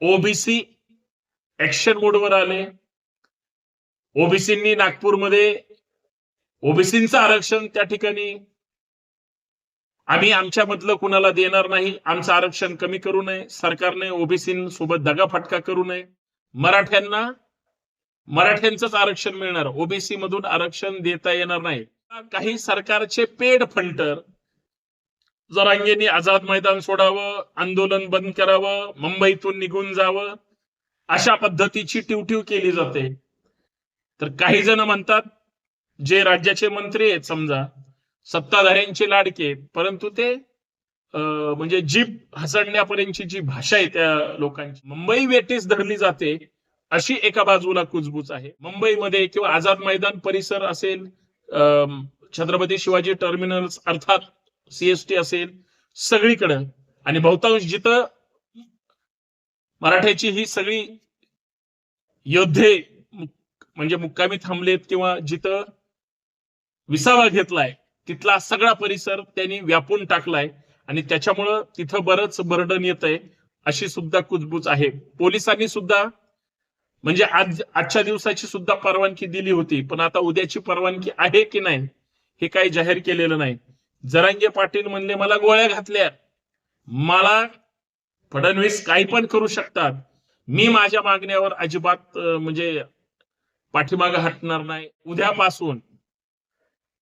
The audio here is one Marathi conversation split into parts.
ओबीसी ऍक्शन मोडवर आले. ओबीसींनी नागपूरमध्ये ओबीसींचं आरक्षण त्या ठिकाणी आम्ही आमच्या मधलं कुणाला देणार नाही. आमचं आरक्षण कमी करू नये. सरकारने ओबीसींसोबत दगाफटका करू नये. मराठ्यांना मराठ्यांचंच आरक्षण मिळणार. ओबीसी मधून आरक्षण देता येणार नाही. काही सरकारचे पेड फंटर जरांगेनी आझाद मैदान सोडावं आंदोलन बंद करावं मुंबईतून निघून जावं अशा पद्धतीची टिवटिव केली जाते. तर काही जण म्हणतात जे राज्याचे मंत्री आहेत समजा सत्ताधाऱ्यांचे लाडके आहेत, परंतु ते म्हणजे जीभ हसडण्यापर्यंतची जी भाषा आहे त्या लोकांची मुंबई वेटीस धरली जाते अशी एका बाजूला कुजबूज आहे. मुंबईमध्ये किंवा आझाद मैदान परिसर असेल अं, छत्रपती शिवाजी टर्मिनल्स अर्थात सीएसटी असेल सगळीकडं. आणि बहुतांश जिथं मराठ्याची ही सगळी योद्धे म्हणजे मुक्कामी थांबलेत किंवा जिथं विसावा घेतलाय तिथला सगळा परिसर त्यांनी व्यापून टाकलाय आणि त्याच्यामुळं तिथं बरंच बर्डन येत आहे अशी सुद्धा कुजबूज आहे. पोलिसांनी सुद्धा म्हणजे आज आजच्या दिवसाची सुद्धा परवानगी दिली होती पण आता उद्याची परवानगी आहे की नाही हे काही जाहीर केलेलं नाही. जरांगे पाटील म्हणले मला गोळ्या घातल्या. मला फडणवीस काही पण करू शकतात. मी माझ्या मागण्यावर अजिबात म्हणजे पाठीमागं हटणार नाही. उद्यापासून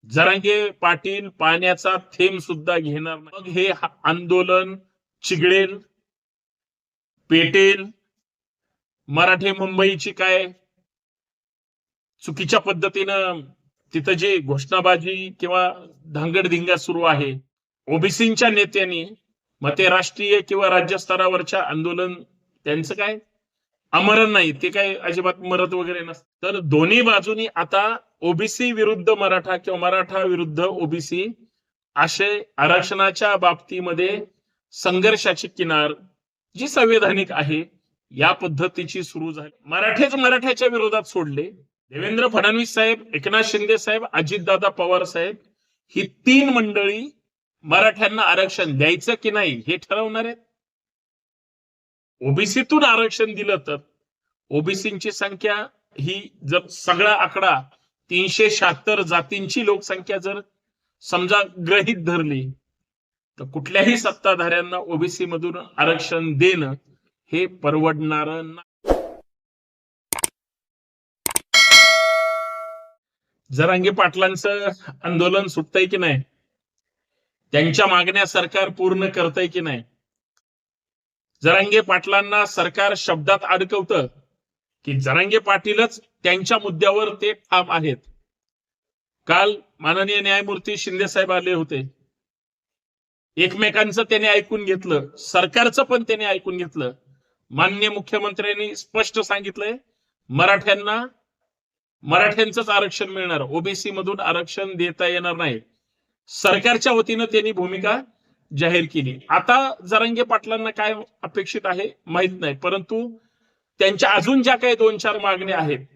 जरांगे पाटील पाण्याचा थेंब सुद्धा घेणार नाही. मग हे आंदोलन चिघळेल पेटेल. मराठे मुंबईची काय चुकीच्या पद्धतीनं तिथं जे घोषणाबाजी किंवा धांगडधिंगा सुरू आहे ओबीसीच्या नेत्यांनी मग ते राष्ट्रीय किंवा राज्य स्तरावरच्या आंदोलन त्यांचं काय? अमरण नाही ते काय अजिबात मरत वगैरे नसतं. तर दोन्ही बाजूनी आता ओबीसी विरुद्ध मराठा किंवा मराठा विरुद्ध ओबीसी असे आरक्षणाच्या बाबतीमध्ये संघर्षाची किनार जी संवैधानिक आहे या पद्धतीची सुरू झाली. मराठेच मराठ्याच्या विरोधात सोडले. देवेंद्र फडणवीस साहेब एकनाथ शिंदे साहेब अजितदादा पवार साहेब ही तीन मंडळी मराठ्यांना आरक्षण द्यायचं की नाही हे ठरवणार आहेत. ओबीसीतून आरक्षण दिलं तर ओबीसीची संख्या ही जर सगळा आकडा तीनशे शहात्तर जातींची लोकसंख्या जर समजा ग्रहित धरली तर कुठल्याही सत्ताधाऱ्यांना ओबीसी मधून आरक्षण देणं हे परवडणार नाही. जरांगे पाटलांचं आंदोलन सुटतंय की नाही? त्यांच्या मागण्या सरकार पूर्ण करतय की नाही? जरांगे पाटलांना सरकार शब्दात अडकवतं की जरांगे पाटीलच त्यांच्या मुद्द्यावर ते ठाम आहेत. काल माननीय न्यायमूर्ती शिंदे साहेब आले होते. एकमेकांचं त्याने ऐकून घेतलं सरकारचं पण त्याने ऐकून घेतलं. माननीय मुख्यमंत्र्यांनी स्पष्ट सांगितलंय मराठ्यांना मराठ्यांचंच आरक्षण मिळणार. ओबीसी मधून आरक्षण देता येणार नाही. सरकारच्या वतीनं त्यांनी भूमिका जाहीर केली. आता जरांगे पाटलांना काय अपेक्षित आहे? माहीत नाही. परंतु त्यांच्या अजून ज्या काही दोन चार मागण्या आहेत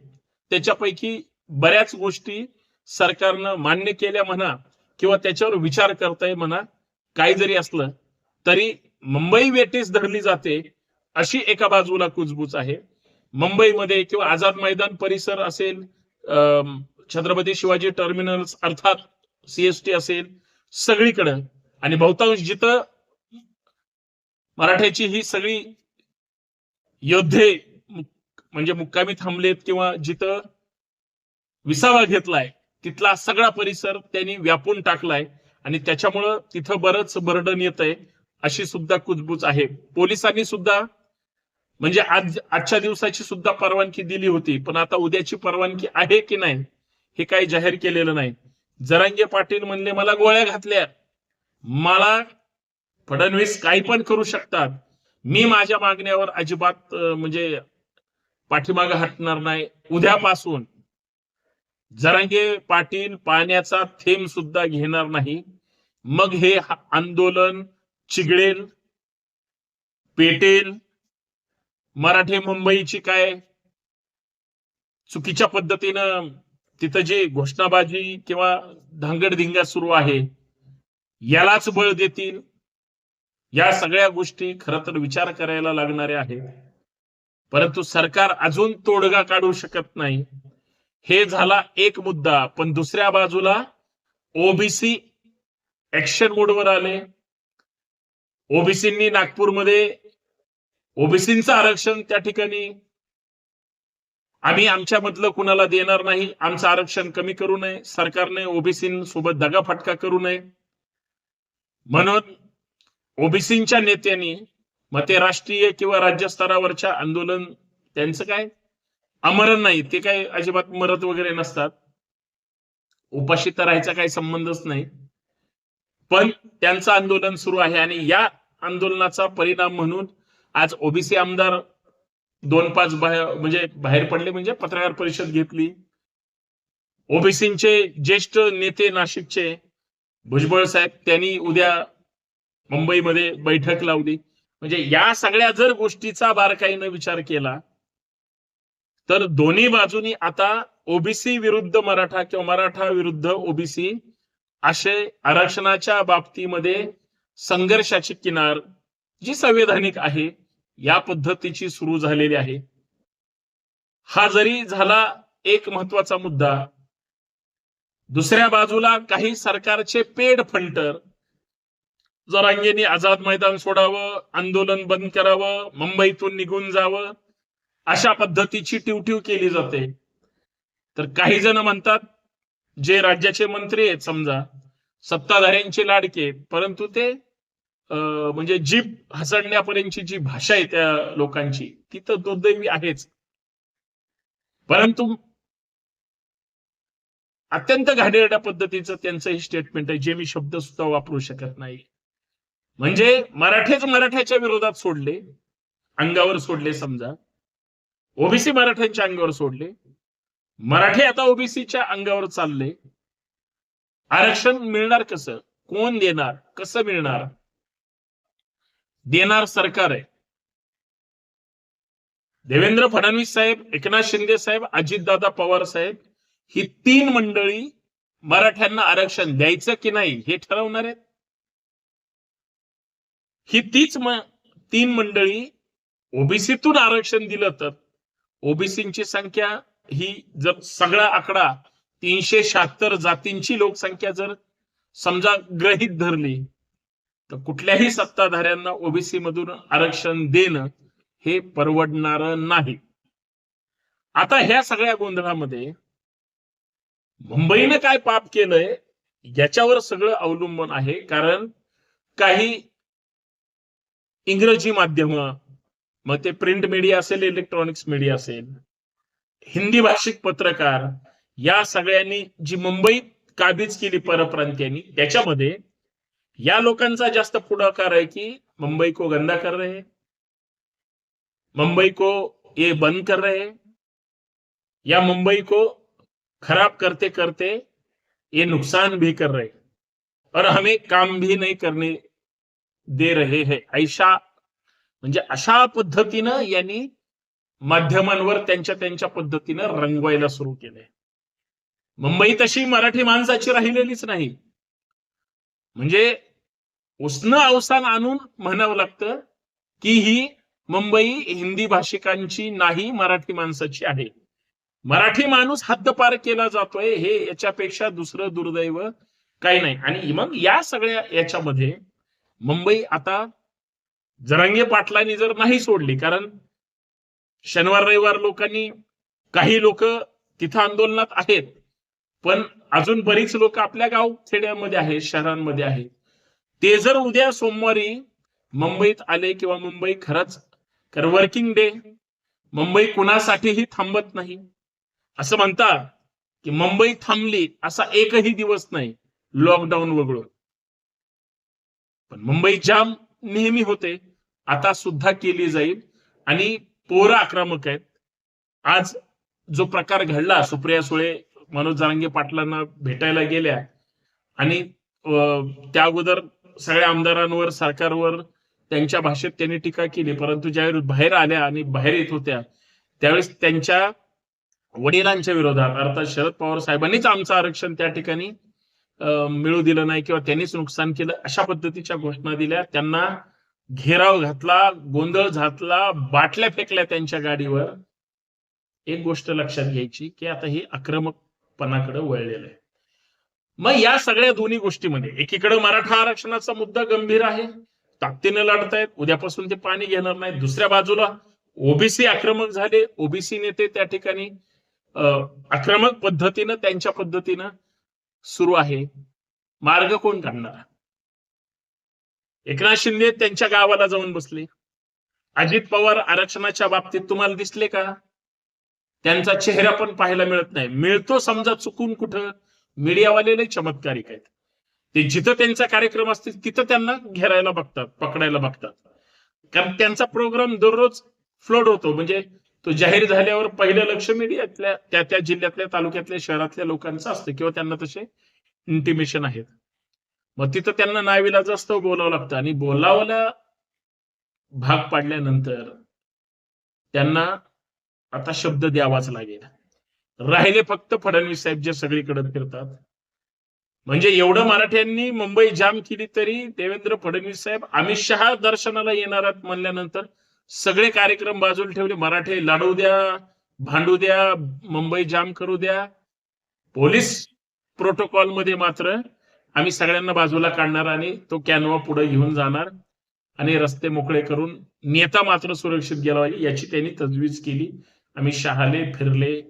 त्याच्यापैकी बऱ्याच गोष्टी सरकारनं मान्य केल्या म्हणा किंवा त्याच्यावर विचार करताय म्हणा काही जरी असलं तरी मुंबई वेटीस धरली जाते अशी एका बाजूला कुजबूज आहे. मुंबईमध्ये किंवा आझाद मैदान परिसर असेल छत्रपती शिवाजी टर्मिनल्स अर्थात सीएसटी असेल सगळीकडं. आणि बहुतांश जिथं मराठ्याची ही सगळी योद्धे म्हणजे मुक्कामी थांबलेत किंवा जिथं विसावा घेतलाय तिथला सगळा परिसर त्यांनी व्यापून टाकलाय आणि त्याच्यामुळं तिथं बरंच बर्डन येत आहे अशी सुद्धा कुजबूज आहे. पोलिसांनी सुद्धा म्हणजे आज आजच्या दिवसाची सुद्धा परवानगी दिली होती पण आता उद्याची परवानगी आहे की नाही हे काही जाहीर केलेलं नाही. जरांगे पाटील म्हणले मला गोळ्या घातल्या. मला फडणवीस काही पण करू शकतात. मी माझ्या मागण्यावर अजिबात म्हणजे पाठीमाग हटणार नाही. उद्यापासून जरांगे पाटील पाण्याचा थेंब सुद्धा घेणार नाही. मग हे आंदोलन चिघळेल पेटेल मराठे मुंबईची काय चुकीच्या पद्धतीनं तिथं जी घोषणाबाजी किंवा धांगडधिंगा सुरू आहे यालाच बळ देतील? या सगळ्या गोष्टी खर तर विचार करायला लागणाऱ्या आहेत. परंतु सरकार अजून तोडगा काढू शकत नाही. हे झाला एक मुद्दा पण दुसऱ्या बाजूला ओबीसी ऍक्शन मोडवर आले. ओबीसींनी नागपूरमध्ये ओबीसींचं आरक्षण त्या ठिकाणी आम्ही आमच्या मधलं कुणाला देणार नाही आमचं आरक्षण कमी करू नये सरकारने ओबीसी सोबत दगाफटका करू नये. म्हणून ओबीसींच्या नेत्यांनी मग ते राष्ट्रीय किंवा राज्य स्तरावरच्या आंदोलन त्यांचं काय? अमरण नाही ते काय अजिबात मरत वगैरे नसतात. उपाशी तर राहायचा काही संबंधच नाही. पण त्यांचं आंदोलन सुरू आहे आणि या आंदोलनाचा परिणाम म्हणून आज ओबीसी आमदार दोन पाच बाहेर म्हणजे बाहेर पडले म्हणजे पत्रकार परिषद घेतली. ओबीसीचे ज्येष्ठ नेते नाशिकचे भुजबळ साहेब त्यांनी उद्या मुंबईमध्ये बैठक लावली. म्हणजे या सगळ्या जर गोष्टीचा बारकाईनं विचार केला तर दोन्ही बाजूनी आता ओबीसी विरुद्ध मराठा किंवा मराठा विरुद्ध ओबीसी असे आरक्षणाच्या बाबतीमध्ये संघर्षाची किनार जी संवैधानिक आहे या पद्धतीची सुरू झालेली आहे. हा जरी झाला एक महत्त्वाचा मुद्दा दुसऱ्या बाजूला काही सरकारचे पेड फंटर जरांगेनी आझाद मैदान सोडावं आंदोलन बंद करावं मुंबईतून निघून जावं अशा पद्धतीची टिवटिव केली जाते. तर काही जण म्हणतात जे राज्याचे मंत्री आहेत समजा सत्ताधाऱ्यांचे लाडके परंतु ते म्हणजे जीभ हसडण्यापर्यंतची जी भाषा आहे त्या लोकांची ती तर दुर्दैवी आहेच. परंतु अत्यंत घाणेरड्या पद्धतीचं त्यांचं हे स्टेटमेंट आहे जे मी शब्द सुद्धा वापरू शकत नाही. म्हणजे मराठेच मराठ्याच्या विरोधात सोडले अंगावर सोडले समजा. ओबीसी मराठ्यांच्या अंगावर सोडले. मराठे आता ओबीसीच्या अंगावर चालले. आरक्षण मिळणार कसं? कोण देणार? कसं मिळणार? देणार सरकार आहे. देवेंद्र फडणवीस साहेब एकनाथ शिंदे साहेब अजितदादा पवार साहेब ही तीन मंडळी मराठ्यांना आरक्षण द्यायचं की नाही हे ठरवणार आहेत. ही तीच म- तीन मंडळी ओबीसीतून आरक्षण दिलं तर ओबीसीची संख्या ही जर सगळा आकडा तीनशे शहात्तर जातींची लोकसंख्या जर समजा ग्रहित धरली तर कुठल्याही सत्ताधाऱ्यांना ओबीसी मधून आरक्षण देणं हे परवडणार नाही. आता ह्या सगळ्या गोंधळामध्ये मुंबईने काय पाप केलंय याच्यावर सगळं अवलंबून आहे. कारण काही इंग्रजी माध्यम मग ते प्रिंट मीडिया असेल इलेक्ट्रॉनिक्स मीडिया असेल हिंदी भाषिक पत्रकार या सगळ्यांनी जी मुंबईत काबीज केली परप्रांतीयांनी त्याच्यामध्ये या लोकांचा जास्त पुढाकार आहे की मुंबई को गंदा कर रहे हैं, मुंबई को ये बंद कर रहे हैं, या मुंबई को खराब करते करते ये नुकसान भी कर रहे हैं, और हमें काम भी नहीं करने दे रहे हैं. ऐशा म्हणजे अशा पद्धतीनं यांनी माध्यमांवर त्यांच्या त्यांच्या पद्धतीनं रंगवायला सुरू केलंय. मुंबई तशी मराठी माणसाची राहिलेलीच नाही. म्हणजे उष्ण अवसान आणून म्हणावं लागतं की ही मुंबई हिंदी भाषिकांची नाही मराठी माणसाची आहे. मराठी माणूस हद्दपार केला जातोय हे याच्यापेक्षा दुसरं दुर्दैव काही नाही. आणि मग या सगळ्या याच्यामध्ये मुंबई आता जरांगे पाटलांनी जर नाही सोडली कारण शनिवार रविवार लोकांनी काही लोक तिथं आंदोलनात आहेत पण अजून बरीच लोक आपल्या गाव खेड्यामध्ये आहेत शहरांमध्ये आहेत. ते जर उद्या सोमवारी मुंबईत आले किंवा मुंबई खरंच कारण वर्किंग डे मुंबई कुणासाठीही थांबत नाही. असं म्हणतात की मुंबई थांबली असा एकही दिवस नाही लॉकडाऊन वगळून. पण मुंबई जाम नेहमी होते आता सुद्धा केली जाईल. आणि पोरं आक्रमक आहेत. आज जो प्रकार घडला सुप्रिया सुळे मनोज जारांगे पाटलांना भेटायला गेल्या. आणि त्या अगोदर सगळ्या आमदारांवर सरकारवर त्यांच्या भाषेत त्यांनी टीका केली. परंतु ज्यावेळी बाहेर आल्या आणि बाहेर येत होत्या त्यावेळेस त्यांच्या वडिलांच्या विरोधात अर्थात शरद पवार साहेबांनीच आमचं आरक्षण त्या ठिकाणी मिळू दिलं नाही किंवा त्यांनीच नुकसान केलं अशा पद्धतीच्या घोषणा दिल्या. त्यांना घेराव घातला गोंधळ घातला बाटल्या फेकल्या त्यांच्या गाडीवर. एक गोष्ट लक्षात घ्यायची की आता हे आक्रमकपणाकडे वळलेलं आहे. मग या सगळ्या दोन्ही गोष्टीमध्ये एकीकडे मराठा आरक्षणाचा मुद्दा गंभीर आहे ताकदीने लढतायत उद्यापासून ते पाणी घेणार नाहीत. दुसऱ्या बाजूला ओबीसी आक्रमक झाले ओबीसी नेते त्या ठिकाणी आक्रमक पद्धतीनं त्यांच्या पद्धतीनं सुरू आहे. मार्ग कोण काढणार? एकनाथ शिंदे त्यांच्या गावाला जाऊन बसले. अजित पवार आरक्षणाच्या बाबतीत तुम्हाला दिसले का? त्यांचा चेहरा पण पाहायला मिळत नाही. मिळतो समजा चुकून कुठं मीडियावाले लय चमत्कारिक आहेत. ते जिथं त्यांचा कार्यक्रम असतील तिथं त्यांना घेरायला बघतात पकडायला बघतात. कारण त्यांचा प्रोग्राम दररोज फ्लोड होतो. म्हणजे तो जाहीर झाल्यावर पहिलं लक्ष मीडियातल्या त्या त्या जिल्ह्यातल्या तालुक्यातल्या शहरातल्या लोकांचं असतं किंवा त्यांना तसे इंटिमेशन आहेत. मग तिथं त्यांना नाविलाज असतं बोलावं लागतं आणि बोलावला भाग पाडल्यानंतर त्यांना आता शब्द द्यावाच लागेल. राहिले फक्त फडणवीस साहेब जे सगळीकडे फिरतात. म्हणजे एवढं मराठ्यांनी मुंबई जाम केली तरी देवेंद्र फडणवीस साहेब अमित शहा दर्शनाला येणार आहेत म्हणल्यानंतर सगळे कार्यक्रम बाजूला ठेवले. मराठे लढवू द्या भांडू द्या मुंबई जाम करू द्या. पोलीस प्रोटोकॉलमध्ये मात्र आम्ही सगळ्यांना बाजूला काढणार आणि तो कॅनवा पुढे घेऊन जाणार आणि रस्ते मोकळे करून नेता मात्र सुरक्षित गेला पाहिजे याची त्यांनी तजवीज केली. आम्ही शहाले फिरले.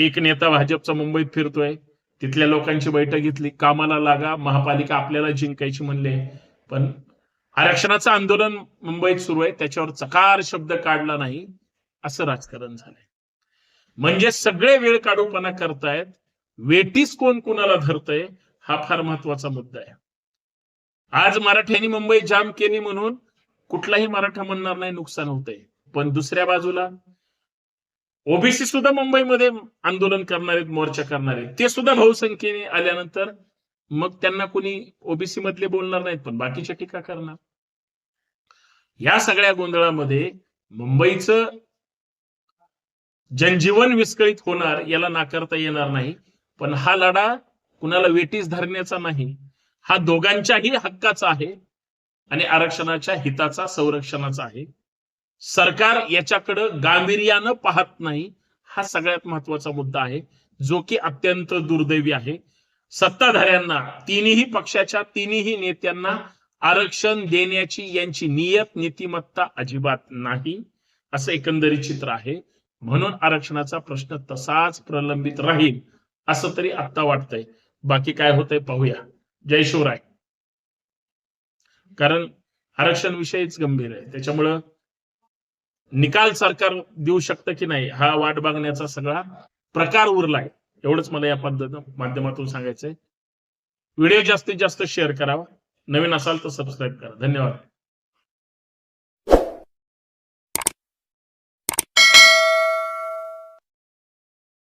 एक नेता भाजपचा मुंबईत फिरतोय. तिथल्या लोकांची बैठक घेतली. कामाला लागा. महापालिका आपल्याला जिंकायची म्हणले. पण आरक्षणाचं आंदोलन मुंबईत सुरू आहे. त्याच्यावर चकार शब्द काढला नाही. असं राजकारण झालंय. म्हणजे सगळे वेळ काढूपणा करतायत. वेटीस कोण कोणाला धरतय हा फार महत्त्वाचा मुद्दा आहे. आज मराठ्यांनी मुंबई जाम केली म्हणून कुठलाही मराठा म्हणणार नाही नुकसान होतंय. पण दुसऱ्या बाजूला ओबीसी सुद्धा मुंबईमध्ये आंदोलन करणार आहेत मोर्चा करणार आहेत. ते सुद्धा बहुसंख्येने आल्यानंतर मग त्यांना कोणी ओबीसी मधले बोलणार नाहीत पण बाकीच्या टीका करणार. या सगळ्या गोंधळामध्ये मुंबईचं जनजीवन विस्कळीत होणार याला नाकारता येणार नाही पण हा लढा कुणाला वेटीस धरण्याचा नाही. हा दोघांच्याही हक्काचा आहे आणि आरक्षणाच्या हिताचा संरक्षणाचा आहे. सरकार याच्याकडं गांभीर्यानं पाहत नाही हा सगळ्यात महत्त्वाचा मुद्दा आहे जो की अत्यंत दुर्दैवी आहे. सत्ताधाऱ्यांना तिन्ही पक्षाच्या तिन्ही नेत्यांना आरक्षण देण्याची यांची नियत नीतिमत्ता अजिबात नाही असं एकंदरीत चित्र आहे. म्हणून आरक्षणाचा प्रश्न तसाच प्रलंबित राहील असं तरी आत्ता वाटतंय. बाकी काय होतंय पाहूया. जय शिवराय. कारण आरक्षण विषयीच गंभीर आहे. त्याच्यामुळं निकाल सरकार देऊ शकतं की नाही हा वाट बघण्याचा सगळा प्रकार उरलाय एवढंच मला या पद्धतीनं माध्यमातून सांगायचंय. व्हिडिओ जास्तीत जास्त शेअर करावा. नवीन असाल तर सबस्क्राईब करा. धन्यवाद.